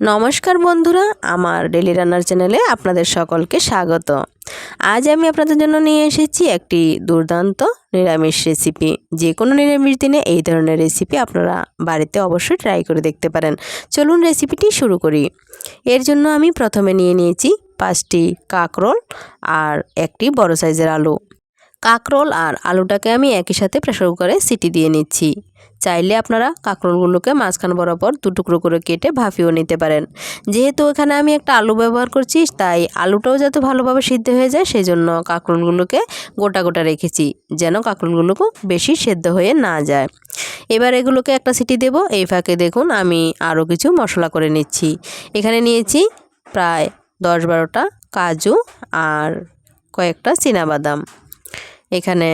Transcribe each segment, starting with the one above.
নমস্কার বন্ধুরা, আমার ডেলি রান্নার চ্যানেলে আপনাদের সকলকে স্বাগত। আজ আমি আপনাদের জন্য নিয়ে এসেছি একটি দুর্দান্ত নিরামিষ রেসিপি যে কোনো নিরামিষ দিনে এই ধরনের রেসিপি আপনারা বাড়িতে অবশ্যই ট্রাই করে দেখতে পারেন। চলুন রেসিপিটি শুরু করি। এর জন্য আমি প্রথমে নিয়ে নিয়েছি পাঁচটি কাঁকরোল আর একটি বড় সাইজের আলু। কাঁকরোল আর আলুটাকে আমি একই সাথে প্রেসার কুকারে সিটি দিয়ে নিচ্ছি। চাইলে আপনারা কাঁকরোলগুলোকে মাঝখান বরাবর দু টুকরো করে কেটে ভাফিয়েও নিতে পারেন। যেহেতু এখানে আমি একটা আলু ব্যবহার করছি, তাই আলুটাও যাতে ভালোভাবে সিদ্ধ হয়ে যায় সেই জন্য কাঁকরোলগুলোকে গোটা গোটা রেখেছি, যেন কাঁকরোলগুলোকে বেশি সেদ্ধ হয়ে না যায়। এবার এগুলোকে একটা সিটি দেব। এই ফাঁকে দেখুন আমি আরও কিছু মশলা করে নিচ্ছি। এখানে নিয়েছি প্রায় দশ বারোটা কাজু আর কয়েকটা বাদাম এখানে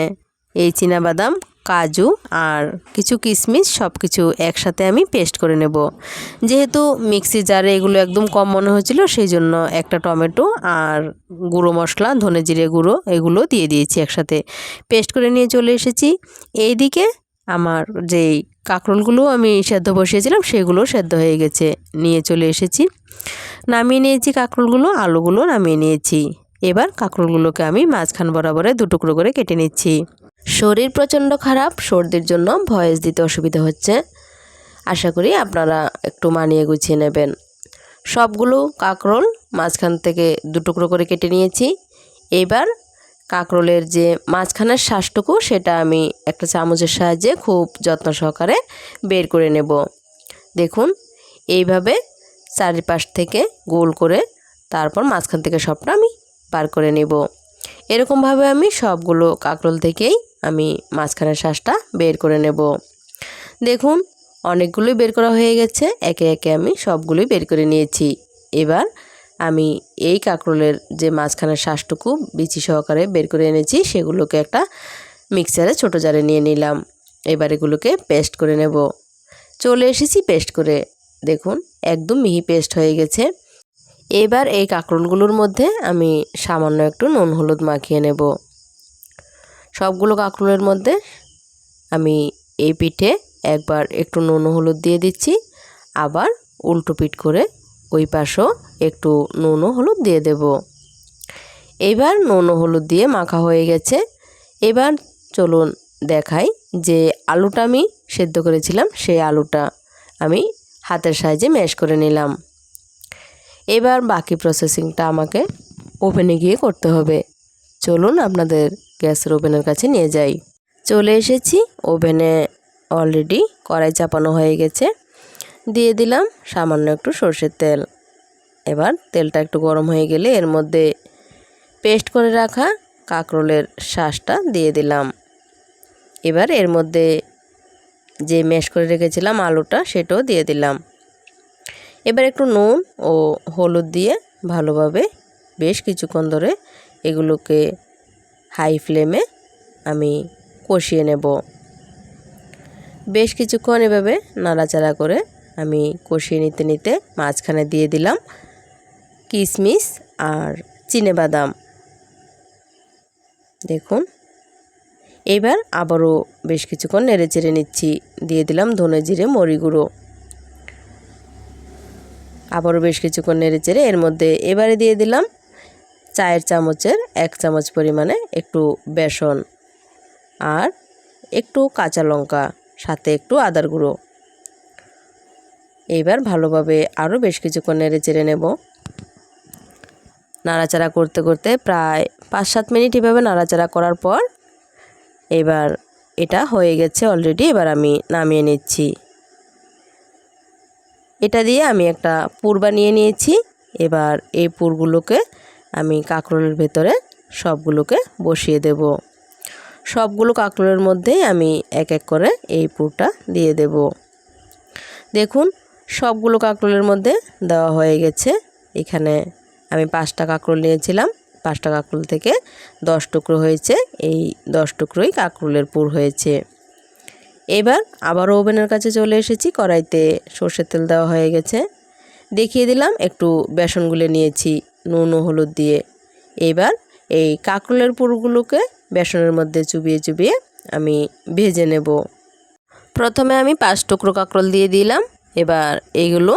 এই বাদাম কাজু আর কিছু কিশমিশ সব কিছু একসাথে আমি পেস্ট করে নেব। যেহেতু মিক্সি জারে এগুলো একদম কম মনে হয়েছিল, সেই জন্য একটা টমেটো আর গুঁড়ো মশলা, ধনে জিরে গুঁড়ো এগুলো দিয়ে দিয়েছি একসাথে। পেস্ট করে নিয়ে চলে এসেছি। এইদিকে আমার যেই কাঁকরোলগুলো আমি সেদ্ধ বসিয়েছিলাম, সেগুলো সেদ্ধ হয়ে গেছে, নিয়ে চলে এসেছি। নামিয়ে নিয়েছি কাঁকরোলগুলো, আলুগুলো নামিয়ে নিয়েছি। এবার কাঁকরোলগুলোকে আমি মাঝখান বরাবরে দুটুকরো করে কেটে নিচ্ছি। শরীর প্রচণ্ড খারাপ, সর্দির জন্য ভয়েস দিতে অসুবিধা হচ্ছে। আশা করি আপনারা একটু মানিয়ে গুছিয়ে নেবেন। সবগুলো কাঁকরোল মাঝখান থেকে দুটুকরো করে কেটে নিয়েছি। এবার কাঁকরোলের যে মাঝখানের শ্বাসটুকু, সেটা আমি একটা চামচের সাহায্যে খুব যত্ন সহকারে বের করে নেব। দেখুন, এইভাবে চারিপাশ থেকে গোল করে তারপর মাঝখান থেকে সবটা আমি পার করে নেব। এরকমভাবে আমি সবগুলো কাঁকরোল থেকেই আমি মাঝখানের শ্বাসটা বের করে নেব। দেখুন, অনেকগুলোই বের করা হয়ে গেছে, একে একে আমি সবগুলোই বের করে নিয়েছি। এবার আমি এই কাঁকরোলের যে মাঝখানের শ্বাসটুকু বিচি সহকারে বের করে এনেছি, সেগুলোকে একটা মিক্সারে ছোট জারে নিয়ে নিলাম। এবার এগুলোকে পেস্ট করে নেব। চলে এসেছি পেস্ট করে। দেখুন, একদম মিহি পেস্ট হয়ে গেছে। এবার এই কাঁকরোলগুলোর মধ্যে আমি সামান্য একটু নুন হলুদ মাখিয়ে নেব। সবগুলো কাঁকরোলের মধ্যে আমি এই পিঠে একবার একটু নুন হলুদ দিয়ে দিচ্ছি। আবার উল্টো পিঠ করে ওই পাশেও একটু নুন হলুদ দিয়ে দেব। এবার নুন হলুদ দিয়ে মাখা হয়ে গেছে। এবার চলুন দেখাই যে আলুটা আমি সেদ্ধ করেছিলাম, সেই আলুটা আমি হাতের সাহায্যে ম্যাশ করে নিলাম। এবার বাকি প্রসেসিংটা আমাকে ওভেনে গিয়ে করতে হবে। চলুন আপনাদের গ্যাসের ওভেনের কাছে নিয়ে যাই। চলে এসেছি ওভেনে অলরেডি কড়াই চাপানো হয়ে গেছে। দিয়ে দিলাম সামান্য একটু সর্ষের তেল। এবার তেলটা একটু গরম হয়ে গেলে এর মধ্যে পেস্ট করে রাখা কাঁকরোলের শ্বাসটা দিয়ে দিলাম। এবার এর মধ্যে যে ম্যাশ করে রেখেছিলাম আলুটা, সেটাও দিয়ে দিলাম। এবার একটু নুন ও হলুদ দিয়ে ভালোভাবে বেশ কিছুক্ষণ ধরে এগুলোকে হাই ফ্লেমে আমি কষিয়ে নেব। বেশ কিছুক্ষণ এভাবে নাড়াচাড়া করে আমি কষিয়ে নিতে নিতে মাঝখানে দিয়ে দিলাম কিশমিশ আর বাদাম দেখুন, এবার আবারও বেশ কিছুক্ষণ নেড়ে চেড়ে নিচ্ছি। দিয়ে দিলাম ধনে জিরে মরি গুঁড়ো আবারও বেশ কিছুক্ষণ নেড়ে চেড়ে এর মধ্যে এবারে দিয়ে দিলাম চায়ের চামচের এক চামচ পরিমাণে একটু বেসন আর একটু কাঁচা লঙ্কা, সাথে একটু আদার গুঁড়ো। এইবার ভালোভাবে আরও বেশ কিছুক্ষণ নেড়ে চেড়ে নেব। নাড়াচাড়া করতে করতে প্রায় পাঁচ সাত মিনিট এভাবে নাড়াচাড়া করার পর এবার এটা হয়ে গেছে অলরেডি এবার আমি নামিয়ে নিচ্ছি। এটা দিয়ে আমি একটা পুর বানিয়ে নিয়েছি। এবার এই পুরগুলোকে আমি কাঁকরোলের ভেতরে সবগুলোকে বসিয়ে দেব। সবগুলো কাঁকরোলের মধ্যেই আমি এক এক করে এই পুরটা দিয়ে দেব। দেখুন, সবগুলো কাঁকরোলের মধ্যে দেওয়া হয়ে গেছে। এখানে আমি পাঁচটা কাঁকরোল নিয়েছিলাম। পাঁচটা কাঁকরোল থেকে দশ টুকরো হয়েছে। এই দশ টুকরোই কাঁকরোলের পুর হয়েছে। এবার আবারও ওভেনের কাছে চলে এসেছি। কড়াইতে সর্ষের তেল দেওয়া হয়ে গেছে। দেখিয়ে দিলাম, একটু বেসন গুলে নিয়েছি, নুন ও হলুদ দিয়ে। এবার এই কাঁকরোলের পুরগুলোকে বেসনের মধ্যে চুবিয়ে চুবিয়ে আমি ভেজে নেব। প্রথমে আমি পাঁচ টুকরো কাঁকরোল দিয়ে দিলাম। এবার এইগুলো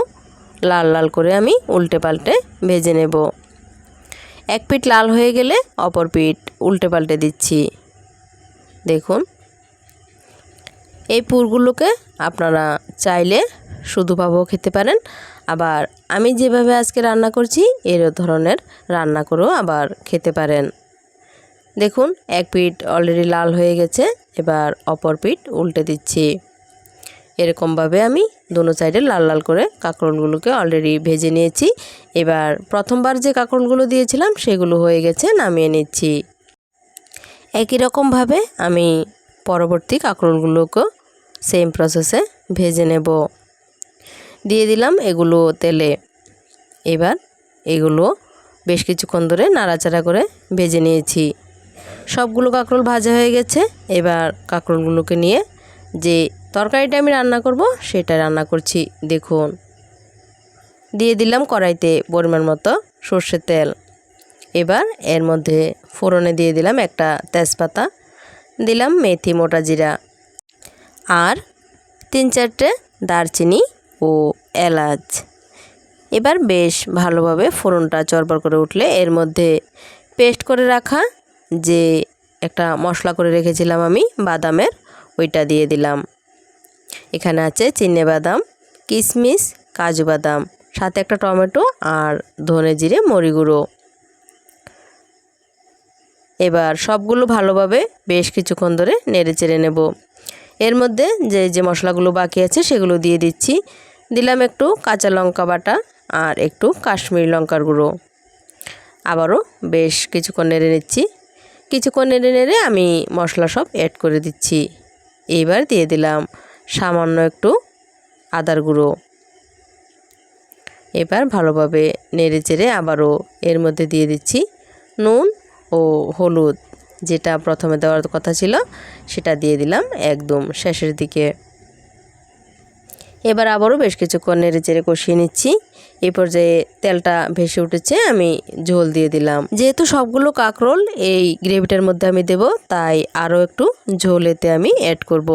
লাল লাল করে আমি উল্টে পাল্টে ভেজে নেব। এক পিঠ লাল হয়ে গেলে অপর পিঠ উল্টে পাল্টে দিচ্ছি। দেখুন এই পুরগুলোকে আপনারা চাইলে শুধু পাবও খেতে পারেন। আবার আমি যেভাবে আজকে রান্না করছি, এর ধরনের রান্না করেও আবার খেতে পারেন। দেখুন, এক পিঠ অলরেডি লাল হয়ে গেছে, এবার অপর পিঠ উল্টে দিচ্ছি। এরকমভাবে আমি দোনো সাইডে লাল লাল করে কাঁকরোলগুলোকে অলরেডি ভেজে নিয়েছি। এবার প্রথমবার যে কাঁকরোলগুলো দিয়েছিলাম, সেগুলো হয়ে গেছে, নামিয়ে নিচ্ছি। একই রকমভাবে আমি পরবর্তী কাঁকরোলগুলোকেও সেম প্রসেসে ভেজে নেব। দিয়ে দিলাম এগুলো তেলে। এবার এগুলো বেশ কিছুক্ষণ ধরে নাড়াচাড়া করে ভেজে নিয়েছি। সবগুলো কাঁকরোল ভাজা হয়ে গেছে। এবার কাঁকরোলগুলোকে নিয়ে যে তরকারিটা আমি রান্না করব সেটা রান্না করছি, দেখুন। দিয়ে দিলাম কড়াইতে পরিমাণ মতো সর্ষের তেল। এবার এর মধ্যে ফোড়নে দিয়ে দিলাম একটা তেজপাতা। দিলাম মেথি, মোটা জিরা। আর তিন চারটে দারচিনি ও এলাচ। এবার বেশ ভালোভাবে ফোড়নটা চরবর করে উঠলে এর মধ্যে পেস্ট করে রাখা যে একটা মশলা করে রেখেছিলাম আমি, বাদামের, ওইটা দিয়ে দিলাম। এখানে আছে চিনে বাদাম কিশমিশ কাজু বাদাম, সাথে একটা টমেটো আর ধনে জিরে মরি গুঁড়ো। এবার সবগুলো ভালোভাবে বেশ কিছুক্ষণ ধরে নেড়ে চেড়ে নেব। এর মধ্যে যে যে মশলাগুলো বাকি আছে সেগুলো দিয়ে দিচ্ছি। দিলাম একটু কাঁচা লঙ্কা বাটা আর একটু কাশ্মীরি লঙ্কার গুঁড়ো। আবারও বেশ কিছুক্ষণ নেড়ে নিচ্ছি। কিছুক্ষণ নেড়ে নেড়ে আমি মশলা সব অ্যাড করে দিচ্ছি। এইবার দিয়ে দিলাম সামান্য একটু আদার গুঁড়ো। এবার ভালোভাবে নেড়ে চেড়ে আবারও এর মধ্যে দিয়ে দিচ্ছি নুন ও হলুদ। যেটা প্রথমে দেওয়ার কথা ছিল, সেটা দিয়ে দিলাম একদম শেষের দিকে। এবার আবারও বেশ কিছুক্ষণ নেড়ে চেড়ে কষিয়ে নিচ্ছি। এই পর্যায়ে তেলটা ভেসে উঠেছে, আমি ঝোল দিয়ে দিলাম। যেহেতু সবগুলো কাঁকরোল এই গ্রেভিটার মধ্যে আমি দেব, তাই আরও একটু ঝোল এতে আমি অ্যাড করব।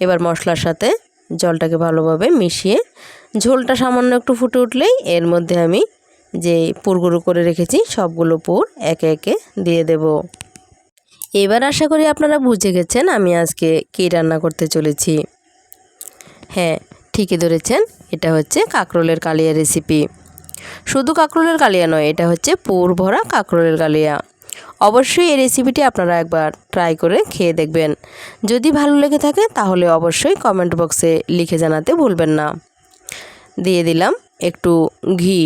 এবার মশলার সাথে জলটাকে ভালোভাবে মিশিয়ে, ঝোলটা সামান্য একটু ফুটে উঠলেই এর মধ্যে আমি যে পুরগুলো করে রেখেছি, সবগুলো পুর একে একে দিয়ে দেব। এবার আশা করি আপনারা বুঝে গেছেন আমি আজকে কী রান্না করতে চলেছি। হ্যাঁ ঠিকই ধরেছেন, এটা হচ্ছে কাঁকরোলের কালিয়া রেসিপি শুধু কাঁকরোলের কালিয়া নয়, এটা হচ্ছে পুর ভরা কাঁকরোলের কালিয়া। অবশ্যই এই রেসিপিটি আপনারা একবার ট্রাই করে খেয়ে দেখবেন। যদি ভালো লেগে থাকে, তাহলে অবশ্যই কমেন্ট বক্সে লিখে জানাতে ভুলবেন না। দিয়ে দিলাম একটু ঘি।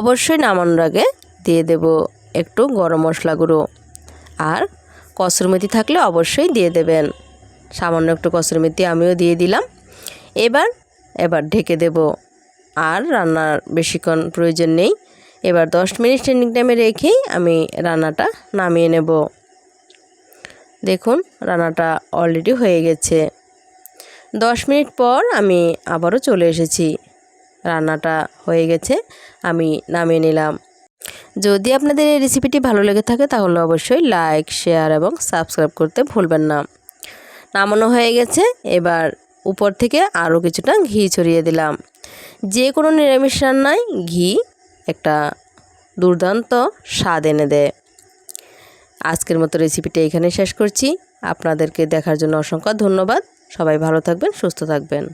অবশ্যই নামানোর আগে দিয়ে দেব একটু গরম মশলা গুঁড়ো। আর কসুরমেথি থাকলে অবশ্যই দিয়ে দেবেন। সামান্য একটু কসুরমেথি আমিও দিয়ে দিলাম। এবার এবার ঢেকে দেব। আর রান্নার বেশিক্ষণ প্রয়োজন নেই। এবার দশ মিনিট স্ট্যান্ডিং টাইমে রেখেই আমি রান্নাটা নামিয়ে নেব। দেখুন, রান্নাটা অলরেডি হয়ে গেছে। দশ মিনিট পর আমি আবারও চলে এসেছি। রান্নাটা হয়ে গেছে, আমি নামিয়ে নিলাম। যদি আপনাদের এই রেসিপিটি ভালো লেগে থাকে, তাহলে অবশ্যই লাইক শেয়ার এবং সাবস্ক্রাইব করতে ভুলবেন না। নামানো হয়ে গেছে, এবার উপর থেকে আরও কিছুটা ঘি ছড়িয়ে দিলাম। যে কোনো নিরামিষ রান্নায় ঘি একটা দুর্দান্ত স্বাদ এনে দেয়। আজকের মতো রেসিপিটা এখানে শেষ করছি। আপনাদেরকে দেখার জন্য অসংখ্য ধন্যবাদ। সবাই ভালো থাকবেন, সুস্থ থাকবেন।